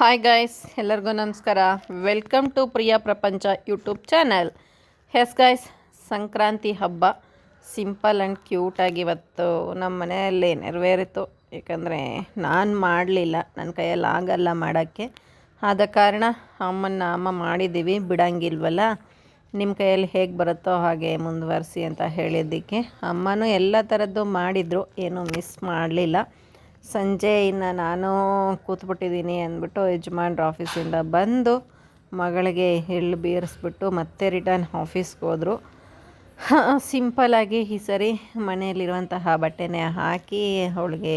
Hi guys ಎಲ್ಲರಿಗೂ ನಮಸ್ಕಾರ. Welcome to Priya Prapancha YouTube channel hey guys Sankranti ಹಬ್ಬ simple and ಕ್ಯೂಟಾಗಿ ಇವತ್ತು ನಮ್ಮ ಮನೆಯಲ್ಲಿ ನೆರವೇರಿತು. ಏಕೆಂದರೆ ನಾನು ಮಾಡಲಿಲ್ಲ ನನ್ನ ಕೈಯಲ್ಲಿ ಆಗಲ್ಲ ಮಾಡೋಕ್ಕೆ. ಆದ ಕಾರಣ ಅಮ್ಮನ ಅಮ್ಮ ಮಾಡಿದ್ದೀವಿ, ಬಿಡಂಗಿಲ್ವಲ್ಲ? ನಿಮ್ಮ ಕೈಯಲ್ಲಿ ಹೇಗೆ ಬರುತ್ತೋ ಹಾಗೆ ಮುಂದುವರಿಸಿ ಅಂತ ಹೇಳಿದ್ದಕ್ಕೆ. ಅಮ್ಮನೂ ಎಲ್ಲ ಥರದ್ದು ಮಾಡಿದರು, ಏನೂ ಮಿಸ್ ಮಾಡಲಿಲ್ಲ. ಸಂಜೆ ಇನ್ನು ನಾನು ಕೂತ್ಬಿಟ್ಟಿದ್ದೀನಿ ಅಂದ್ಬಿಟ್ಟು ಯಜಮಾನ್ರ ಆಫೀಸಿಂದ ಬಂದು ಮಗಳಿಗೆ ಎಳ್ಳು ಬೀರಿಸ್ಬಿಟ್ಟು ಮತ್ತೆ ರಿಟರ್ನ್ ಆಫೀಸ್ಗೆ ಹೋದರು. ಸಿಂಪಲಾಗಿ ಈ ಸರಿ ಮನೆಯಲ್ಲಿರುವಂತಹ ಬಟ್ಟೆನೇ ಹಾಕಿ ಅವಳಿಗೆ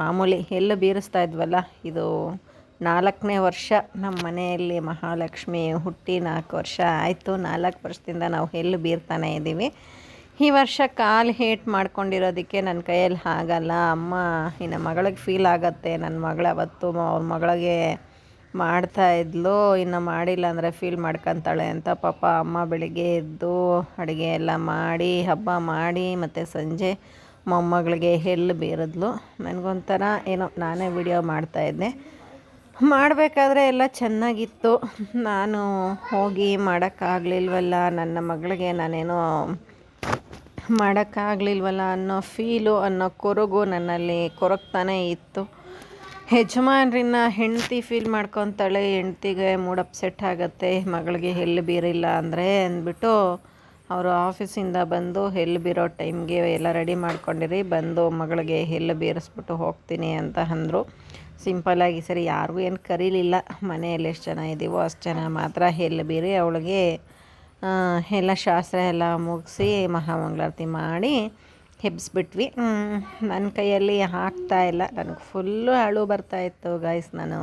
ಮಾಮೂಲಿ ಎಳ್ಳು ಬೀರಿಸ್ತಾ ಇದ್ವಲ್ಲ, ಇದು ನಾಲ್ಕನೇ ವರ್ಷ ನಮ್ಮ ಮನೆಯಲ್ಲಿ ಮಹಾಲಕ್ಷ್ಮಿ ಹುಟ್ಟಿ ನಾಲ್ಕು ವರ್ಷ ಆಯಿತು. ನಾಲ್ಕು ವರ್ಷದಿಂದ ನಾವು ಎಳ್ಳು ಬೀರ್ತಾನೆ ಇದ್ದೀವಿ. ಈ ವರ್ಷ ಕಾಲು ಹೇಟ್ ಮಾಡ್ಕೊಂಡಿರೋದಕ್ಕೆ ನನ್ನ ಕೈಯಲ್ಲಿ ಆಗಲ್ಲ ಅಮ್ಮ ಇನ್ನ ಮಗಳಿಗೆ ಫೀಲ್ ಆಗತ್ತೆ. ನನ್ನ ಮಗಳು ಅವತ್ತು ಅವ್ರ ಮಗಳಿಗೆ ಮಾಡ್ತಾ ಇದ್ಲು. ಇನ್ನು ಮಾಡಿಲ್ಲ ಅಂದರೆ ಫೀಲ್ ಮಾಡ್ಕೊತಾಳೆ ಅಂತ ಪಾಪ ಅಮ್ಮ ಬೆಳಿಗ್ಗೆ ಎದ್ದು ಅಡುಗೆ ಎಲ್ಲ ಮಾಡಿ, ಹಬ್ಬ ಮಾಡಿ ಮತ್ತು ಸಂಜೆ ಮೊಮ್ಮಗಳಿಗೆ ಹೆಲ್ಲು ಬೀರಿದ್ಲು. ನನಗೊಂಥರ ಏನೋ ನಾನೇ ವಿಡಿಯೋ ಮಾಡ್ತಾಯಿದ್ದೆ ಮಾಡಬೇಕಾದ್ರೆ ಎಲ್ಲ ಚೆನ್ನಾಗಿತ್ತು. ನಾನು ಹೋಗಿ ಮಾಡೋಕ್ಕಾಗಲಿಲ್ವಲ್ಲ. ನನ್ನ ಮಗಳಿಗೆ ನಾನೇನೋ ಮಾಡೋಕ್ಕಾಗಲಿಲ್ವಲ್ಲ ಅನ್ನೋ ಫೀಲು, ಅನ್ನೋ ಕೊರಗು ನನ್ನಲ್ಲಿ ಕೊರಗ್ತಾನೇ ಇತ್ತು. ಯಜಮಾನ್ರನ್ನ ಹೆಂಡ್ತಿ ಫೀಲ್ ಮಾಡ್ಕೊತಾಳೆ, ಹೆಂಡ್ತಿಗೆ ಮೂಡ್ ಅಪ್ಸೆಟ್ ಆಗುತ್ತೆ, ಮಗಳಿಗೆ ಎಲ್ಲಿ ಬೀರಿಲ್ಲ ಅಂದರೆ ಅಂದ್ಬಿಟ್ಟು ಅವರು ಆಫೀಸಿಂದ ಬಂದು ಎಲ್ಲಿ ಬೀರೋ ಟೈಮ್ಗೆ ಎಲ್ಲ ರೆಡಿ ಮಾಡ್ಕೊಂಡಿರಿ, ಬಂದು ಮಗಳಿಗೆ ಎಲ್ಲಿ ಬೀರಿಸ್ಬಿಟ್ಟು ಹೋಗ್ತೀನಿ ಅಂತ ಅಂದರು. ಸಿಂಪಲ್ಲಾಗಿ ಸರಿ, ಯಾರಿಗೂ ಏನು ಕರೀಲಿಲ್ಲ. ಮನೆಯಲ್ಲಿ ಎಷ್ಟು ಜನ ಇದ್ದೀವೋ ಅಷ್ಟು ಜನ ಮಾತ್ರ ಎಲ್ಲಿ ಬೀರಿ ಅವಳಿಗೆ ಎಲ್ಲ ಶಾಸ್ತ್ರ ಎಲ್ಲ ಮುಗಿಸಿ ಮಹಾಮಂಗಳಾರತಿ ಮಾಡಿ ಹೆಬ್ಸ್ಬಿಟ್ವಿ. ನನ್ನ ಕೈಯಲ್ಲಿ ಹಾಕ್ತಾ ಇಲ್ಲ. ನನಗೆ ಫುಲ್ಲು ಅಳು ಬರ್ತಾಯಿತ್ತು ಗಾಯ್ಸ್ ನಾನು.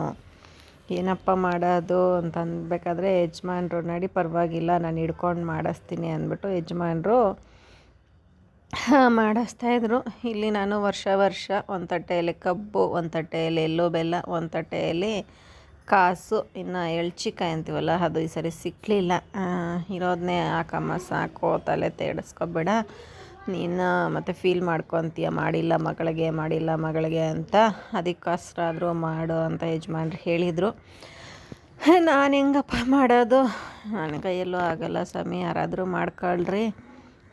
ಏನಪ್ಪ ಮಾಡೋದು ಅಂತ ಅನ್ಬೇಕಾದ್ರೆ ಯಜಮಾನ್ರು ನಡಿ ಪರವಾಗಿಲ್ಲ, ನಾನು ಹಿಡ್ಕೊಂಡು ಮಾಡಿಸ್ತೀನಿ ಅಂದ್ಬಿಟ್ಟು ಯಜಮಾನ್ರು ಮಾಡಿಸ್ತಾಯಿದ್ರು ಇಲ್ಲಿ ನಾನು ವರ್ಷ ವರ್ಷ ಒಂದು ತಟ್ಟೆಯಲ್ಲಿ ಕಬ್ಬು, ಒಂದು ತಟ್ಟೆಯಲ್ಲಿ ಎಲ್ಲೋ ಬೆಲ್ಲ, ಒಂದು ತಟ್ಟೆಯಲ್ಲಿ ಕಾಸು, ಇನ್ನು ಎಳ್ಚಿಕಾಯಿ ಅಂತೀವಲ್ಲ, ಅದು ಈ ಸರಿ ಸಿಕ್ಕಲಿಲ್ಲ ಇರೋದನ್ನೇ ಹಾಕಮ್ಮ, ಸಾಕು, ತಲೆ ತೇಡಿಸ್ಕೊಬೇಡ. ನೀನು ಮತ್ತು ಫೀಲ್ ಮಾಡ್ಕೊತೀಯ, ಮಾಡಿಲ್ಲ ಮಗಳಿಗೆ ಮಾಡಿಲ್ಲ ಮಗಳಿಗೆ ಅಂತ. ಅದಕ್ಕೋಸ್ಕರಾದರೂ ಮಾಡು ಅಂತ ಯಜಮಾನ್ರು ಹೇಳಿದರು. ನಾನು ಹೆಂಗಪ್ಪ ಮಾಡೋದು? ನನ್ನ ಕೈಯಲ್ಲೂ ಆಗಲ್ಲ ಸ್ವಾಮಿ, ಯಾರಾದರೂ ಮಾಡ್ಕೊಳ್ರಿ.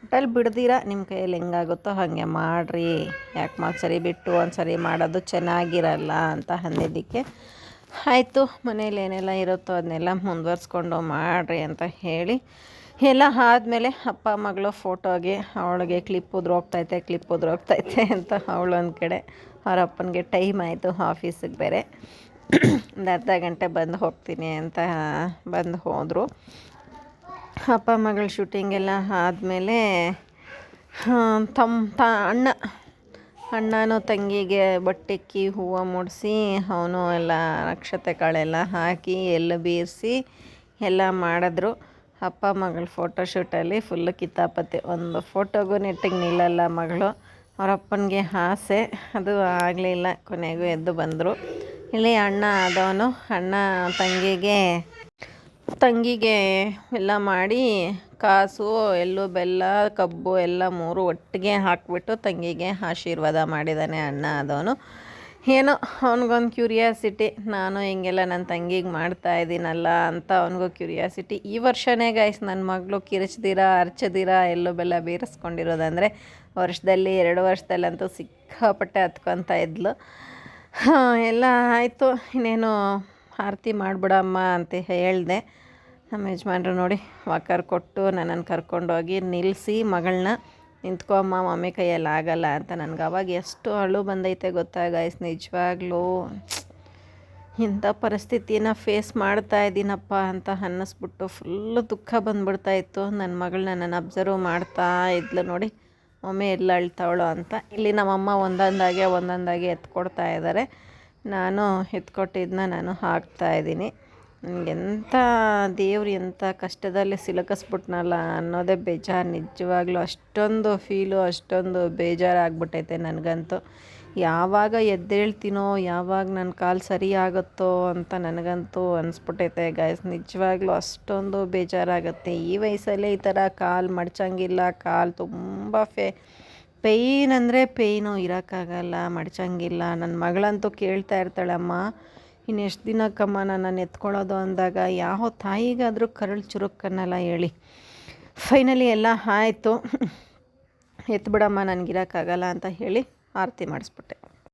ಒಟ್ಟಲ್ಲಿ ಬಿಡ್ದಿರ? ನಿಮ್ಮ ಕೈಯಲ್ಲಿ ಹೆಂಗಾಗುತ್ತೋ ಹಾಗೆ ಮಾಡಿರಿ. ಯಾಕೆ ಸರಿ ಬಿಟ್ಟು ಒಂದು ಸರಿ ಮಾಡೋದು ಚೆನ್ನಾಗಿರಲ್ಲ ಅಂತ ಅಂದಿದ್ದಕ್ಕೆ ಆಯಿತು, ಮನೇಲಿ ಏನೆಲ್ಲ ಇರುತ್ತೋ ಅದನ್ನೆಲ್ಲ ಮುಂದುವರ್ಸ್ಕೊಂಡು ಮಾಡಿರಿ ಅಂತ ಹೇಳಿ. ಎಲ್ಲ ಆದಮೇಲೆ ಅಪ್ಪ ಮಗಳು ಫೋಟೋಗೆ, ಅವಳಿಗೆ ಕ್ಲಿಪ್ ಉದ್ರೋಗ್ತೈತೆ ಕ್ಲಿಪ್ ಉದ್ರೋಗ್ತೈತೆ ಅಂತ ಅವಳು ಒಂದು ಕಡೆ. ಅವ್ರ ಅಪ್ಪನಿಗೆ ಟೈಮ್ ಆಯಿತು ಆಫೀಸಿಗೆ ಬೇರೆ. ಒಂದು ಅರ್ಧ ಗಂಟೆ ಬಂದು ಹೋಗ್ತೀನಿ ಅಂತ ಬಂದು ಹೋದರು. ಅಪ್ಪ ಮಗಳ ಶೂಟಿಂಗೆಲ್ಲ ಆದಮೇಲೆ ತಮ್ಮ ತ, ಅಣ್ಣ ಅಣ್ಣನೂ ತಂಗಿಗೆ ಬಟ್ಟೆಕ್ಕಿ ಹೂವು ಮೂಡಿಸಿ, ಅವನು ಎಲ್ಲ ನಕ್ಷತೆ ಕಾಳೆಲ್ಲ ಹಾಕಿ ಎಲ್ಲ ಬೀರಿಸಿ ಎಲ್ಲ ಮಾಡಿದ್ರು. ಅಪ್ಪ ಮಗಳ ಫೋಟೋಶೂಟಲ್ಲಿ ಫುಲ್ಲು ಕಿತಾಪತಿ. ಒಂದು ಫೋಟೋಗೂ ನೆಟ್ಟಿಗೆ ನಿಲ್ಲಲ್ಲ ಮಗಳು. ಅವರಪ್ಪನಿಗೆ ಆಸೆ. ಅದು ಆಗಲಿಲ್ಲ. ಕೊನೆಗೂ ಎದ್ದು ಬಂದರು. ಇಲ್ಲಿ ಅಣ್ಣ ಆದವನು. ಅಣ್ಣ ತಂಗಿಗೆ ತಂಗಿಗೆ ಎಲ್ಲ ಮಾಡಿ ಕಾಸು, ಎಳ್ಳು, ಬೆಲ್ಲ, ಕಬ್ಬು ಎಲ್ಲ ಮೂರು ಒಟ್ಟಿಗೆ ಹಾಕಿಬಿಟ್ಟು ತಂಗಿಗೆ ಆಶೀರ್ವಾದ ಮಾಡಿದ್ದಾನೆ ಅಣ್ಣ ಅದವನು ಏನೋ ಅವ್ನಿಗೊಂದು ಕ್ಯೂರಿಯಾಸಿಟಿ ನಾನು ಹಿಂಗೆಲ್ಲ ನನ್ನ ತಂಗಿಗೆ ಮಾಡ್ತಾ ಇದ್ದೀನಲ್ಲ ಅಂತ ಅವನಿಗೂ ಕ್ಯೂರಿಯಾಸಿಟಿ ಈ ವರ್ಷವೇ ಗಾಯ್ಸ್ ನನ್ನ ಮಗಳು ಕಿರಿಚ್ದಿರ ಅರ್ಚದಿರ ಎಲ್ಲೋ ಬೆಲ್ಲ ಬೀರಿಸ್ಕೊಂಡಿರೋದಂದರೆ ವರ್ಷದಲ್ಲಿ ಎರಡು ವರ್ಷದಲ್ಲಂತೂ ಸಿಕ್ಕಾಪಟ್ಟೆ ಹತ್ಕೊತಾ ಇದ್ಲು. ಎಲ್ಲ ಆಯಿತು. ಇನ್ನೇನು ಆರತಿ ಮಾಡಿಬಿಡಮ್ಮ ಅಂತ ಹೇಳಿದೆ. ನಮ್ಮ ಯಜಮಾನ್ರು ನೋಡಿ ವಾಕರ್ ಕೊಟ್ಟು ನನ್ನನ್ನು ಕರ್ಕೊಂಡೋಗಿ ನಿಲ್ಲಿಸಿ ಮಗಳನ್ನ ನಿಂತ್ಕೊಮ್ಮ ಮಮ್ಮಿ ಕೈಯಲ್ಲಿ ಆಗಲ್ಲ ಅಂತ ನನಗೆ ಅವಾಗ ಎಷ್ಟು ಅಳು ಬಂದೈತೆ ಗೊತ್ತಾ ಗಾಯ್ಸ್ ನಿಜವಾಗ್ಲೂ. ಇಂಥ ಪರಿಸ್ಥಿತಿನ ಫೇಸ್ ಮಾಡ್ತಾ ಇದ್ದೀನಪ್ಪ ಅಂತ ಅನ್ನಿಸ್ಬಿಟ್ಟು ಫುಲ್ಲು ದುಃಖ ಬಂದ್ಬಿಡ್ತಾ ಇತ್ತು ನನ್ನ ಮಗಳನ್ನ ನಾನು ಅಬ್ಸರ್ವ್ ಮಾಡ್ತಾ ಇದ್ಲು ನೋಡಿ, ಮಮ್ಮಿ ಎಲ್ಲ ಅಳ್ತಾವಳು ಅಂತ. ಇಲ್ಲಿ ನಮ್ಮಮ್ಮ ಒಂದೊಂದಾಗೆ ಒಂದೊಂದಾಗೆ ಎತ್ಕೊಡ್ತಾ ಇದ್ದಾರೆ. ನಾನು ಎತ್ಕೊಟ್ಟಿದ್ದನ್ನ ನಾನು ಹಾಕ್ತಾ ಹಾಕ್ತಾಯಿದ್ದೀನಿ ಎಂಥ ದೇವ್ರು ಎಂಥ ಕಷ್ಟದಲ್ಲಿ ಸಿಲುಕಿಸ್ಬಿಟ್ನಲ್ಲ ಅನ್ನೋದೇ ಬೇಜಾರು. ನಿಜವಾಗ್ಲೂ ಅಷ್ಟೊಂದು ಫೀಲು ಅಷ್ಟೊಂದು ಬೇಜಾರಾಗ್ಬಿಟ್ಟೈತೆ ನನಗಂತೂ. ಯಾವಾಗ ಎದ್ದೇಳ್ತೀನೋ, ಯಾವಾಗ ನನ್ನ ಕಾಲು ಸರಿ ಆಗುತ್ತೋ ಅಂತ ನನಗಂತೂ ಅನಿಸ್ಬಿಟ್ಟೈತೆ ಗಾಯ್ಸ್ ನಿಜವಾಗ್ಲೂ ಅಷ್ಟೊಂದು ಬೇಜಾರಾಗುತ್ತೆ. ಈ ವಯಸ್ಸಲ್ಲೇ ಈ ಥರ ಕಾಲು ಮಡ್ಚಂಗಿಲ್ಲ, ಕಾಲು ತುಂಬ ಫೇ ಪೇಯ್ನ್ ಅಂದರೆ ಪೇಯ್ನು ಇರೋಕ್ಕಾಗಲ್ಲ, ಮಡ್ಚಂಗಿಲ್ಲ. ನನ್ನ ಮಗಳಂತೂ ಕೇಳ್ತಾ ಇರ್ತಾಳಮ್ಮ ಇನ್ನು ಎಷ್ಟು ದಿನಕ್ಕಮ್ಮ ನನ್ನನ್ನು ಎತ್ಕೊಳ್ಳೋದು ಅಂದಾಗ, ಯಾವ ತಾಯಿಗಾದರೂ ಕರಳು ಚುರುಕನ್ನಲ್ಲ ಹೇಳಿ. ಫೈನಲಿ ಎಲ್ಲ ಆಯಿತು. ಎತ್ಬಿಡಮ್ಮ, ನನಗಿರೋಕ್ಕಾಗಲ್ಲ ಅಂತ ಹೇಳಿ ಆರತಿ ಮಾಡಿಸ್ಬಿಟ್ಟೆ.